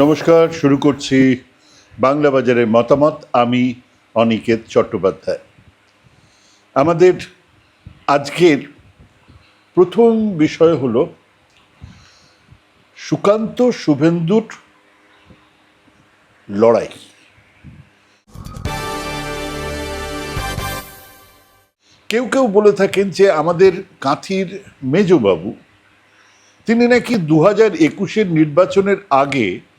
নমস্কার, শুরু করছি বাংলা বাজারের মতামত। আমি অনিকেত চট্টোপাধ্যায়। আমাদের আজকের প্রথম বিষয় হল সুকান্ত শুভেন্দুর লড়াই। কেউ কেউ বলে থাকেন যে আমাদের কাঁথির মেজবাবু, তিনি নাকি দু হাজার একুশের নির্বাচনের আগে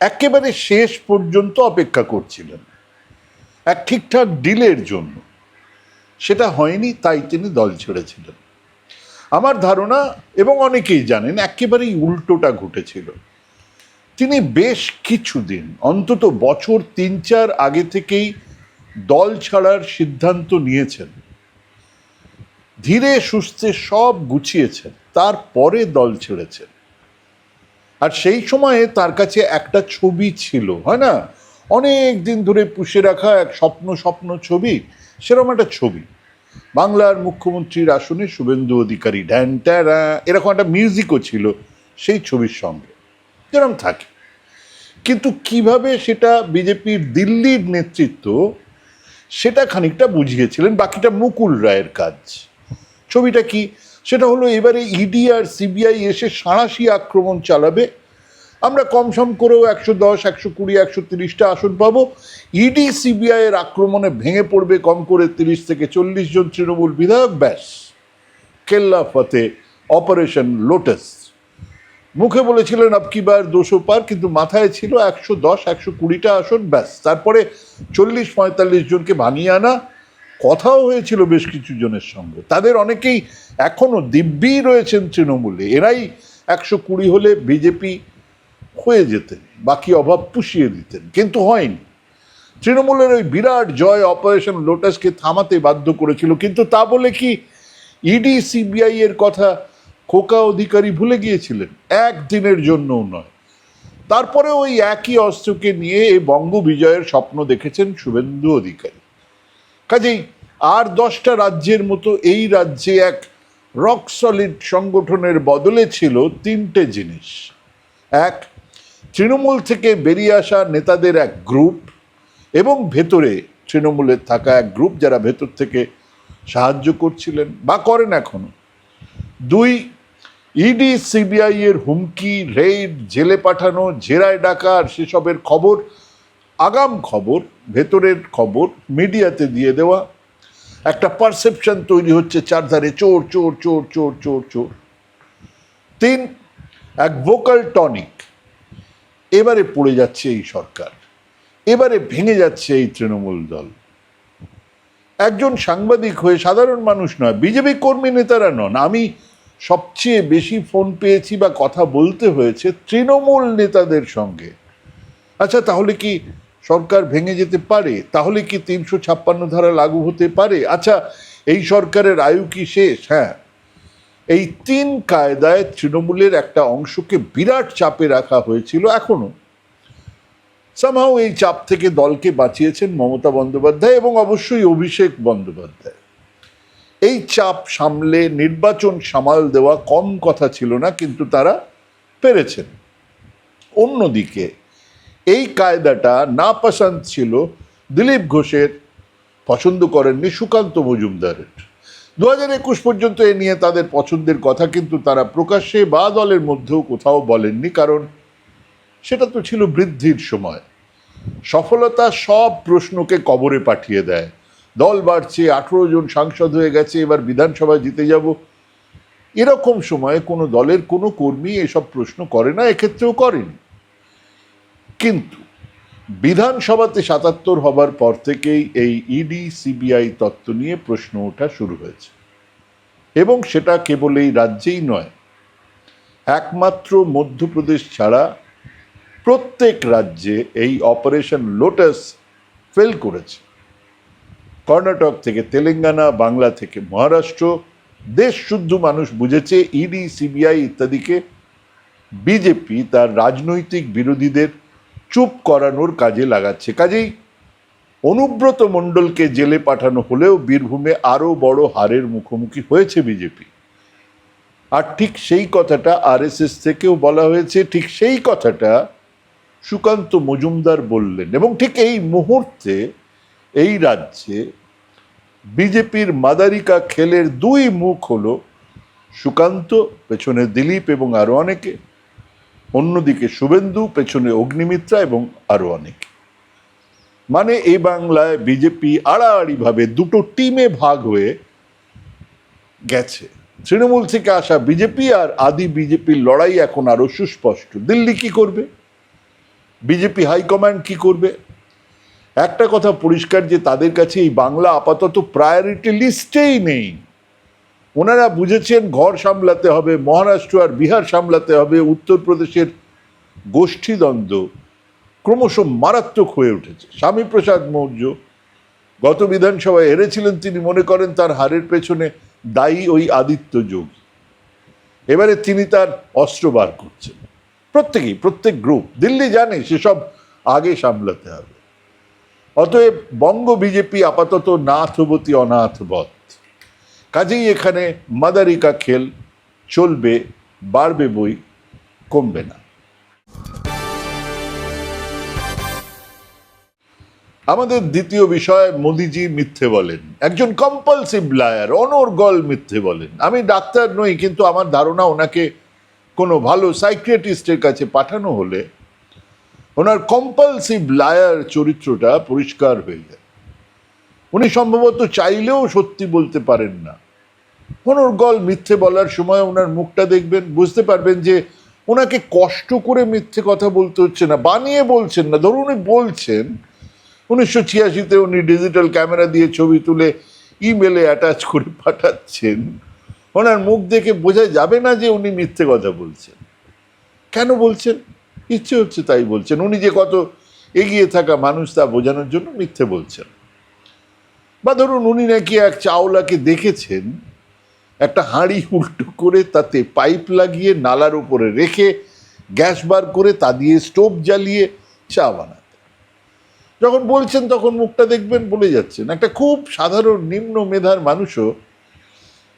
একেবারে শেষ পর্যন্ত অপেক্ষা করছিলেন। এক ঠিকঠাক ডিলের জন্য। সেটা হয়নি, তাই তিনি দল ছেড়েছিলেন। আমার ধারণা, এবং অনেকেই জানেন, একেবারেই উল্টোটা ঘটেছিল। তিনি বেশ কিছুদিন, অন্তত বছর তিন চার আগে থেকেই দল ছাড়ার সিদ্ধান্ত নিয়েছেন। ধীরে সুস্থে সব গুছিয়েছেন, তারপরে দল ছেড়েছেন। আর সেই সময়ে তার কাছে একটা ছবি ছিল, হয় না? অনেক দিন ধরে পুষে রাখা এক স্বপ্ন স্বপ্ন ছবি, সেরকম একটা ছবি। বাংলার মুখ্যমন্ত্রীর আসনে শুভেন্দু অধিকারী ঢ্যান ট্যারা এরকম একটা মিউজিকও ছিল সেই ছবির সঙ্গে। যেরকম থাকে। কিন্তু কীভাবে সেটা বিজেপির দিল্লির নেতৃত্ব সেটা খানিকটা বুঝিয়েছিলেন, বাকিটা মুকুল রায়ের কাজ। ছবিটা কি সেটা হলো এবারে ইডি আর সিবিআই এসে সাঁড়াশি আক্রমণ চালাবে। আমরা কম সম করেও একশো দশ, একশো কুড়ি, একশো তিরিশটা আসন পাবো। ইডি সিবিআই এর আক্রমণে ভেঙে পড়বে কম করে তিরিশ থেকে চল্লিশ জন তৃণমূল বিধায়ক, ব্যাস। কেল্লা ফতে, অপারেশন লোটাস। মুখে বলেছিলেন আপকিবার দুশো পার কিন্তু মাথায় ছিল একশো দশ, একশো কুড়িটা আসন, ব্যাস। তারপরে চল্লিশ, পঁয়তাল্লিশ জনকে বানিয়ে আনা। কথাও হয়েছিল বেশ কিছু জনের সঙ্গে। তাদের অনেকেই এখনও দিব্যি রয়েছেন তৃণমূলে। এরাই একশো কুড়ি হলে বিজেপি হয়ে যেতেন, বাকি অভাব পুষিয়ে দিতেন। কিন্তু হয়নি। তৃণমূলের ওই বিরাট জয় অপারেশন লোটাসকে থামাতে বাধ্য করেছিল। কিন্তু তা বলে কি ইডি, সিবিআই এর কথা খোকা অধিকারী ভুলে গিয়েছিলেন? একদিনের জন্যও নয়। তারপরে ওই একই অস্ত্রকে নিয়ে বঙ্গ বিজয়ের স্বপ্ন দেখেছেন শুভেন্দু অধিকারী। কাজেই আর দশটা রাজ্যের মতো এই রাজ্যে এক রক সলিড সংগঠনের বদলে ছিল তিনটে জিনিস। এক, তৃণমূল থেকে বেরিয়ে আসা নেতাদের এক গ্রুপ এবং ভেতরে তৃণমূলের থাকা এক গ্রুপ যারা ভেতর থেকে সাহায্য করছিলেন বা করেন এখনও। দুই ইডি সিবিআই এর হুমকি রেড জেলে পাঠানো, জেরায় ডাকা আর সেসবের খবর, আগাম খবর, ভেতরের খবর মিডিয়াতে দিয়ে দেওয়া একটা পারসেপশন তৈরি হচ্ছে চারধারে, চোর চোর চোর চোর চোর চোর। তিন, এক ভোকাল টনিক এবারে পড়ে যাচ্ছে এই সরকার। এবারে ভেঙে যাচ্ছে এই তৃণমূল দল। একজন সাংবাদিক হয়ে সাধারণ মানুষ নয়, বিজেপি কর্মী নেতারা নন, আমি সবচেয়ে বেশি ফোন পেয়েছি বা কথা বলতে হয়েছে তৃণমূল নেতাদের সঙ্গে। আচ্ছা তাহলে কি সরকার ভেঙে যেতে পারে, তাহলে কি তিনশো ছাপ্পান্ন ধারা লাগু হতে পারে? আচ্ছা এই সরকারের আয়ু কি শেষ? হ্যাঁ। এই তিন কায়দায় তৃণমূলের একটা অংশকে বিরাট চাপে রাখা হয়েছিল এখনও। সামহাও এই চাপ থেকে দলকে বাঁচিয়েছেন মমতা বন্দ্যোপাধ্যায় এবং অবশ্যই অভিষেক বন্দ্যোপাধ্যায়। এই চাপ সামলে নির্বাচন সামাল দেওয়া কম কথা ছিল না, কিন্তু তারা পেরেছেন। অন্যদিকে এই কায়দাটা না পছন্দ ছিল দিলীপ ঘোষের, পছন্দ করেননি সুকান্ত মজুমদারের। দু হাজার একুশ পর্যন্ত এ নিয়ে তাদের পছন্দের কথা কিন্তু তারা প্রকাশ্যে বা দলের মধ্যেও কোথাও বলেননি, কারণ সেটা তো ছিল বৃদ্ধির সময়। সফলতা সব প্রশ্নকে কবরে পাঠিয়ে দেয়। দল বাড়ছে, আঠেরো জন সাংসদ হয়ে গেছে, এবার বিধানসভায় জিতে যাব। এরকম সময়ে কোনো দলের কোনো কর্মী এসব প্রশ্ন করে না, এক্ষেত্রেও করেনি। কিন্তু বিধানসভাতে সাতাত্তর হবার পর থেকেই এই ইডি, সিবিআই তত্ত্ব নিয়ে প্রশ্ন ওঠা শুরু হয়েছে। এবং সেটা কেবল এই রাজ্যেই নয়, একমাত্র মধ্যপ্রদেশ ছাড়া প্রত্যেক রাজ্যে এই অপারেশন লোটাস ফেল করেছে। কর্ণাটক থেকে তেলেঙ্গানা, বাংলা থেকে মহারাষ্ট্র, দেশ শুদ্ধ মানুষ বুঝেছে, ইডি, সিবিআই ইত্যাদিকে বিজেপি তার রাজনৈতিক বিরোধীদের চুপ করানোর কাজে লাগাচ্ছে। কাজেই অনুব্রত মণ্ডলকে জেলে পাঠানো হলেও বীরভূমে আরও বড় হারের মুখোমুখি হয়েছে বিজেপি। আর ঠিক সেই কথাটা আরএসএস থেকেও বলা হয়েছে, ঠিক সেই কথাটা সুকান্ত মজুমদার বললেন। এবং ঠিক এই মুহূর্তে এই রাজ্যে বিজেপির মাদারিকা খেলের দুই মুখ হলো সুকান্ত, পেছনে দিলীপ এবং আরও অনেকে। অন্যদিকে শুভেন্দু, পেছনে অগ্নিমিত্রা এবং আরও অনেক। মানে এই বাংলায় বিজেপি আড়াআড়িভাবে দুটো টিমে ভাগ হয়ে গেছে। তৃণমূল থেকে আসা বিজেপি আর আদি বিজেপির লড়াই এখন আরও সুস্পষ্ট। দিল্লি কি করবে? বিজেপি হাইকমান্ড কি করবে? একটা কথা পরিষ্কার যে তাদের কাছে এই বাংলা আপাতত প্রায়োরিটি লিস্টেই নেই। ওনারা বুঝেছেন ঘর সামলাতে হবে, মহারাষ্ট্র আর বিহার সামলাতে হবে, উত্তরপ্রদেশের গোষ্ঠীদ্বন্দ্ব ক্রমশ মারাত্মক হয়ে উঠেছে। স্বামী প্রসাদ মৌর্য গত বিধানসভায় হেরেছিলেন তিনি, মনে করেন তার হারের পেছনে দায়ী ওই আদিত্য যোগ। এবারে তিনি তার অস্ত্র বার করছেন। প্রত্যেকেই, প্রত্যেক গ্রুপ দিল্লি জানে সেসব আগে সামলাতে হবে। অতএব বঙ্গ বিজেপি আপাতত নাথবতী অনাথবৎ কাজেই এখানে মাদারিকা খেল চলবে, বাড়বে বই কমবে না। আমাদের দ্বিতীয় বিষয়, মোদিজি মিথ্যে বলেন। একজন কম্পালসিভ লায়ার অনর্গল মিথ্যে বলেন। আমি ডাক্তার নই, কিন্তু আমার ধারণা ওনাকে কোনো ভালো সাইক্রিয়াটিস্টের কাছে পাঠানো হলে ওনার কম্পালসিভ লায়ার চরিত্রটা পরিষ্কার হয়ে যায়। উনি সম্ভবত চাইলেও সত্যি বলতে পারেন না। অনর্গল মিথ্যে বলার সময় ওনার মুখটা দেখবেন, বুঝতে পারবেন যে ওনাকে কষ্ট করে মিথ্যে কথা বলতে হচ্ছে না, বানিয়ে বলছেন না। ধরুন উনি বলছেন, উনিশশো ছিয়াশিতে উনি ডিজিটাল ক্যামেরা দিয়ে ছবি তুলে ইমেলে অ্যাটাচ করে পাঠাচ্ছেন। ওনার মুখ দেখে বোঝা যাবে না যে উনি মিথ্যে কথা বলছেন। কেন বলছেন? ইচ্ছে হচ্ছে তাই বলছেন। উনি যে কত এগিয়ে থাকা মানুষ তা বোঝানোর জন্য মিথ্যে বলছেন। বা ধরুন উনি নাকি এক চাওলাকে দেখেছেন একটা হাঁড়ি উল্টো করে তাতে পাইপ লাগিয়ে নালার উপরে রেখে গ্যাস বার করে তা দিয়ে স্টোভ জ্বালিয়ে চা বানাতে। যখন বলছেন তখন মুখটা দেখবেন বলে যাচ্ছেন। একটা খুব সাধারণ নিম্ন মেধার মানুষও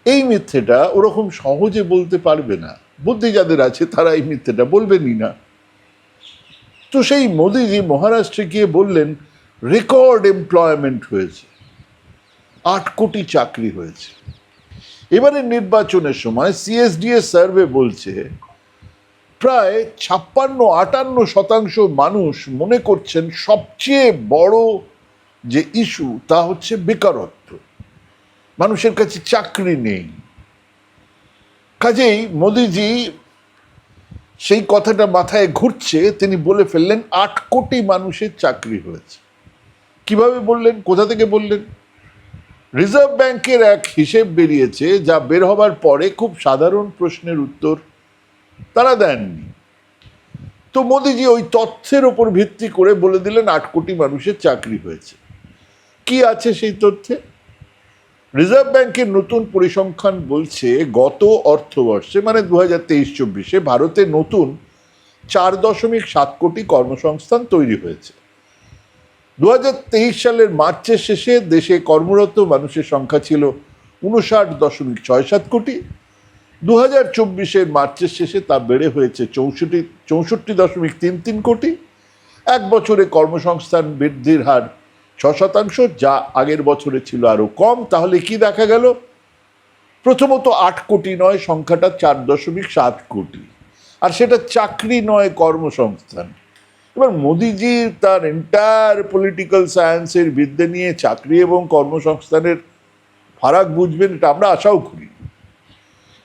এই মিথ্যেটা ওরকম সহজে বলতে পারবে না। বুদ্ধি যাদের আছে তারা এই মিথ্যেটা বলবেনই না। তো সেই মোদিজি মহারাষ্ট্রে গিয়ে বললেন, রেকর্ড এমপ্লয়মেন্ট হয়েছে। আট কোটি চাকরি হয়েছে। এবারে নির্বাচনের সময় সিএসডিএ সার্ভে বলছে, প্রায় ছাপ্পান্ন, আটান্ন শতাংশ মানুষ মনে করছেন সবচেয়ে বড় যে ইস্যু তা হচ্ছে বেকারত্ব। মানুষের কাছে চাকরি নেই। কাজেই মোদিজি সেই কথাটা মাথায় ঘুরছে, তিনি বলে ফেললেন, আট কোটি মানুষের চাকরি হয়েছে। কীভাবে বললেন? কোথা থেকে বললেন? রিজার্ভ ব্যাংকের এক হিসেব বেরিয়েছে যা বের হবার পরে খুব সাধারণ প্রশ্নের উত্তর তারা দেননি। তো মোদিজি ওই তথ্যের ওপর ভিত্তি করে বলে দিলেন আট কোটি মানুষের চাকরি হয়েছে। কি আছে সেই তথ্যে? রিজার্ভ ব্যাংকের নতুন পরিসংখ্যান বলছে, গত অর্থবর্ষে মানে দু হাজার তেইশ চব্বিশে, ভারতে নতুন চার দশমিক সাত কোটি কর্মসংস্থান তৈরি হয়েছে। দু হাজার তেইশ সালের মার্চের শেষে দেশে কর্মরত মানুষের সংখ্যা ছিল উনষাট দশমিক ছয় সাত কোটি। দু হাজার চব্বিশের মার্চের শেষে তা বেড়ে হয়েছে চৌষট্টি চৌষট্টি দশমিক তিন তিন কোটি। এক বছরে কর্মসংস্থান বৃদ্ধির হার ছ শতাংশ, যা আগের বছরে ছিল আরও কম। তাহলে কি দেখা গেল? প্রথমত আট কোটি নয়, সংখ্যাটা চার দশমিক সাত কোটি। আর সেটা চাকরি নয়, কর্মসংস্থান। এবার মোদিজি তার এন্টায়ার পলিটিক্যাল সায়েন্সের বিদ্যে নিয়ে চাকরি এবং কর্মসংস্থানের ফারাক বুঝবেন, এটা আমরা আশাও করি।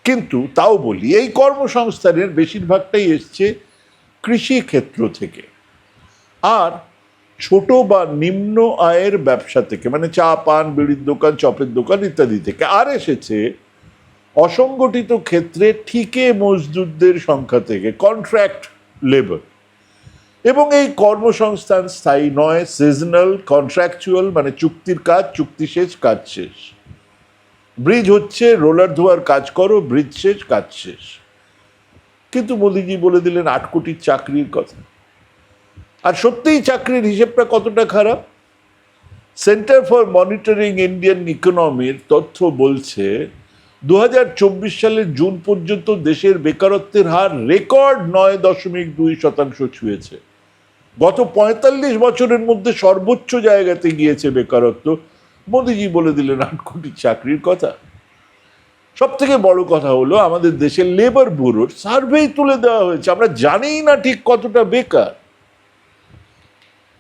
কিন্তু তাও বলি, এই কর্মসংস্থানের বেশিরভাগটাই এসছে কৃষি ক্ষেত্র থেকে। আর ছোট বা নিম্ন আয়ের ব্যবসা থেকে মানে চা, পান, বিড়ির দোকান, চপের দোকান ইত্যাদি থেকে, আর এসেছে অসংগঠিত ক্ষেত্রে ঠিকে মজদুরদের সংখ্যা থেকে কন্ট্রাক্ট লেবার এবং এই কর্মসংস্থান স্থায়ী নয় সিজনাল কন্ট্রাকচুয়াল মানে চুক্তির কাজ, চুক্তি শেষ, কাজ শেষ। ব্রিজ হচ্ছে রোলার ধোয়ার কাজ করো, ব্রিজ শেষ, কাজ শেষ। কিন্তু মোদিজি বলে দিলেন, আট কোটির চাকরির কথা। আর সত্যিই চাকরির হিসেবটা কতটা খারাপ? সেন্টার ফর মনিটরিং ইন্ডিয়ান ইকোনমির তথ্য বলছে দু হাজার চব্বিশ সালের জুন পর্যন্ত দেশের বেকারত্বের হার রেকর্ড নয় দশমিক দুই শতাংশ ছুঁয়েছে। গত পঁয়তাল্লিশ বছরের মধ্যে সর্বোচ্চ জায়গাতে গিয়েছে বেকারত্ব। মোদিজি বলে দিলেন, আট কোটি চাকরির কথা। সব থেকে বড় কথা হলো, আমাদের দেশের লেবার ব্যুরোর সার্ভেই তুলে দেওয়া হয়েছে। আমরা জানিই না ঠিক কতটা বেকার।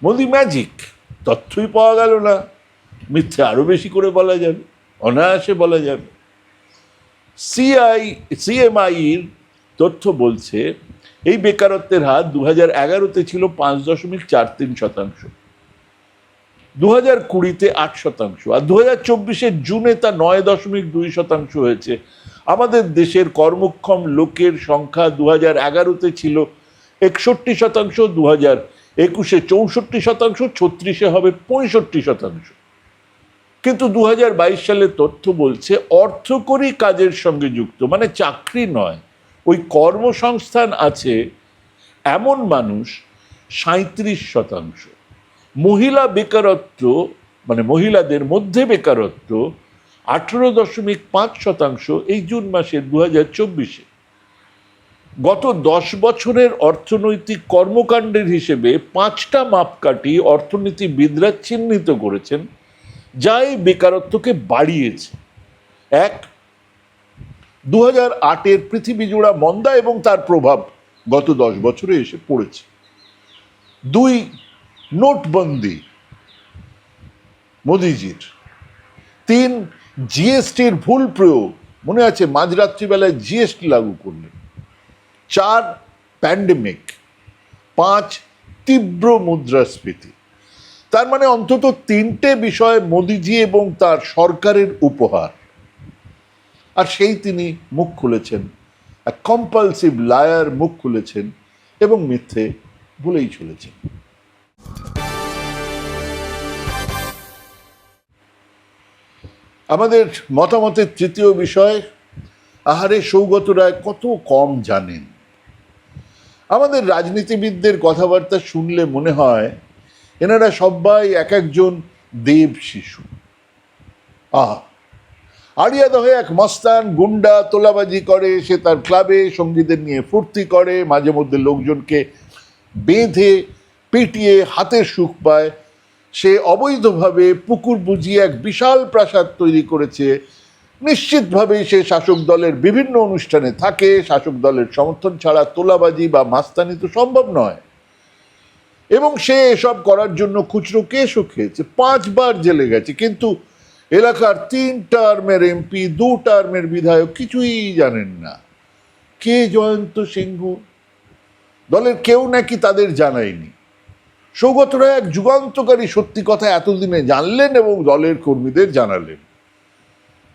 মোদি ম্যাজিক তথ্যই পাওয়া গেল না। মিথ্যে আরও বেশি করে বলা যাবে, অনায়াসে বলা যাবে। সিআই সিএমআইর তথ্য বলছে এই বেকারত্বের হার দু হাজার এগারোতে ছিল পাঁচ দশমিক চার তিন শতাংশ। দু হাজার কুড়িতে আট শতাংশ। আর দু হাজার জুনে তা নয় দশমিক দুই শতাংশ হয়েছে। আমাদের দেশের কর্মক্ষম লোকের সংখ্যা দু হাজার এগারোতে ছিল একষট্টি শতাংশ দু হাজার একুশে চৌষট্টি শতাংশ, ছত্রিশে হবে পঁয়ষট্টি শতাংশ। কিন্তু দু হাজার বাইশ তথ্য বলছে অর্থকরী কাজের সঙ্গে যুক্ত মানে চাকরি নয়। ওই কর্মসংস্থান আছে এমন মানুষ সাঁত্রিশ শতাংশ। মহিলা বেকারত্ব মানে মহিলাদের মধ্যে বেকারত্ব আঠেরো দশমিক পাঁচ শতাংশ এই জুন মাসের দু হাজার চব্বিশে। গত দশ বছরের অর্থনৈতিক কর্মকাণ্ডের হিসেবে পাঁচটা মাপকাঠি অর্থনীতিবিদরা চিহ্নিত করেছেন, যা এই বেকারত্বকে বাড়িয়েছে। এক দু হাজার আটের পৃথিবী জোড়া মন্দা এবং তার প্রভাব গত দশ বছরে এসে পড়েছে। দুই নোটবন্দি মোদিজির। তিন জিএসটির ভুল প্রয়োগ, মনে আছে মাঝরাত্রিবেলায় জিএসটি লাগু করলেন। চার প্যান্ডেমিক, পাঁচ তীব্র মুদ্রাস্ফীতি। তার মানে অন্তত তিনটে বিষয় মোদিজি এবং তার সরকারের উপহার। আর সেই তিনি মুখ খুলেছেন। এক কম্পালসিভ লায়ার মুখ খুলেছেন এবং মিথ্যে বলেই চলেছেন। আমাদের মতামতের তৃতীয় বিষয়, আহারে সৌগত রায় কত কম জানেন? আমাদের রাজনীতিবিদদের কথাবার্তা শুনলে মনে হয় এনারা সবাই এক একজন দেব শিশু। আহ আড়িয়াদ হয়ে এক মস্তান গুন্ডা তোলাবাজি করে, সে তার ক্লাবে সঙ্গীদের নিয়ে ফুর্তি করে, মাঝে মধ্যে লোকজনকে বেঁধে পিটিয়ে হাতের সুখ পায়। সে অবৈধভাবে পুকুর বুঝিয়ে এক বিশাল প্রাসাদ তৈরি করেছে। নিশ্চিতভাবেই সে শাসক দলের বিভিন্ন অনুষ্ঠানে থাকে। শাসক দলের সমর্থন ছাড়া তোলাবাজি বা মাস্তানি তো সম্ভব নয়। এবং সে এসব করার জন্য খুচরো কেসও খেয়েছে। পাঁচবার জেলে গেছে। কিন্তু এলাকার তিন টার্মের এমপি, দু টার্মের বিধায়ক কিছুই জানেন না। কে জয়ন্ত সিংহ? দলের কেউ নাকি তাদের জানায়নি। সৌগত রায় এক যুগান্তকারী সত্যি কথা এতদিনে জানলেন এবং দলের কর্মীদের জানালেন।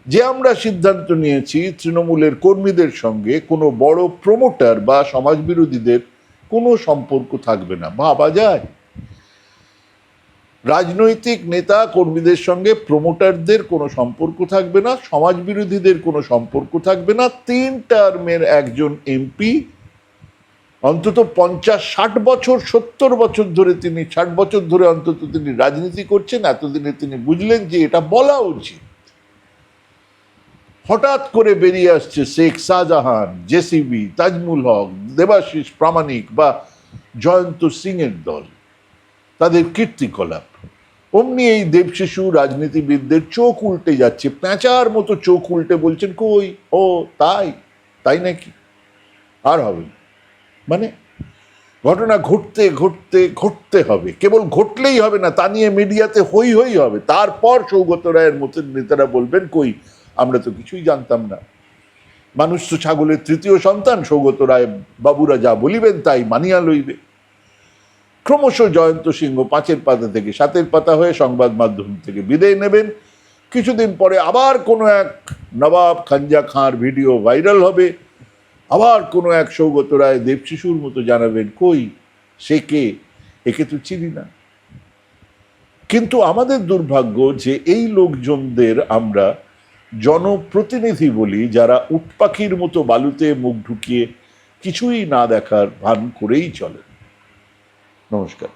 যে আমরা সিদ্ধান্ত নিয়েছি, তৃণমূলের কর্মীদের সঙ্গে কোনো বড় প্রমোটার বা সমাজবিরোধীদের কোনো সম্পর্ক থাকবে না। ভাবা যায়? রাজনৈতিক নেতা কর্মীদের সঙ্গে প্রমোটারদের কোনো সম্পর্ক থাকবে না, সমাজবিরোধীদের কোনো সম্পর্ক থাকবে না। তিন টার্মের একজন এমপি অন্তত পঞ্চাশ ষাট বছর, সত্তর বছর ধরে তিনি, ষাট বছর ধরে অন্তত তিনি রাজনীতি করছেন, এতদিনে তিনি বুঝলেন যে এটা বলা উচিত। হঠাৎ করে বেরিয়ে আসছে শেখ শাহজাহান জেসিবি তাজমুল হক, দেবাশিস প্রামাণিক বা জয়ন্ত সিং এর দল। তাদের কীর্তিকলাপ। অমনি এই দেবশিশু রাজনীতিবিদদের চোখ উল্টে যাচ্ছে। প্যাঁচার মতো চোখ উল্টে বলছেন, কই? ও, তাই? তাই নাকি? আর হবে মানে ঘটনা ঘটতে ঘটতে ঘটতে হবে। কেবল ঘটলেই হবে না, তা নিয়ে মিডিয়াতে হই হই হবে। তারপর সৌগত রায়ের মতো নেতারা বলবেন, কই? আমরা তো কিছুই জানতাম না। মানুষ তো ছাগলের তৃতীয় সন্তান, সৌগত রায় বাবুরা যা বলিবেন তাই মানিয়া লইবে। ক্রমশ জয়ন্ত সিংহ পাঁচের পাতা থেকে সাতের পাতা হয়ে সংবাদ মাধ্যম থেকে বিদায় নেবেন। কিছুদিন পরে আবার কোনো এক নবাব খাঞ্জা খাঁর ভিডিও ভাইরাল হবে। আবার কোনো এক সৌগত রায় দেবশিশুর মতো জানাবেন, কই, সে কে? একে তো চিনি না। কিন্তু আমাদের দুর্ভাগ্য যে এই লোকজনদের আমরা জনপ্রতিনিধি বলি, যারা উটপাখির মতো বালুতে মুখ ঢুকিয়ে কিছুই না দেখার ভান করেই চলে নমস্কার।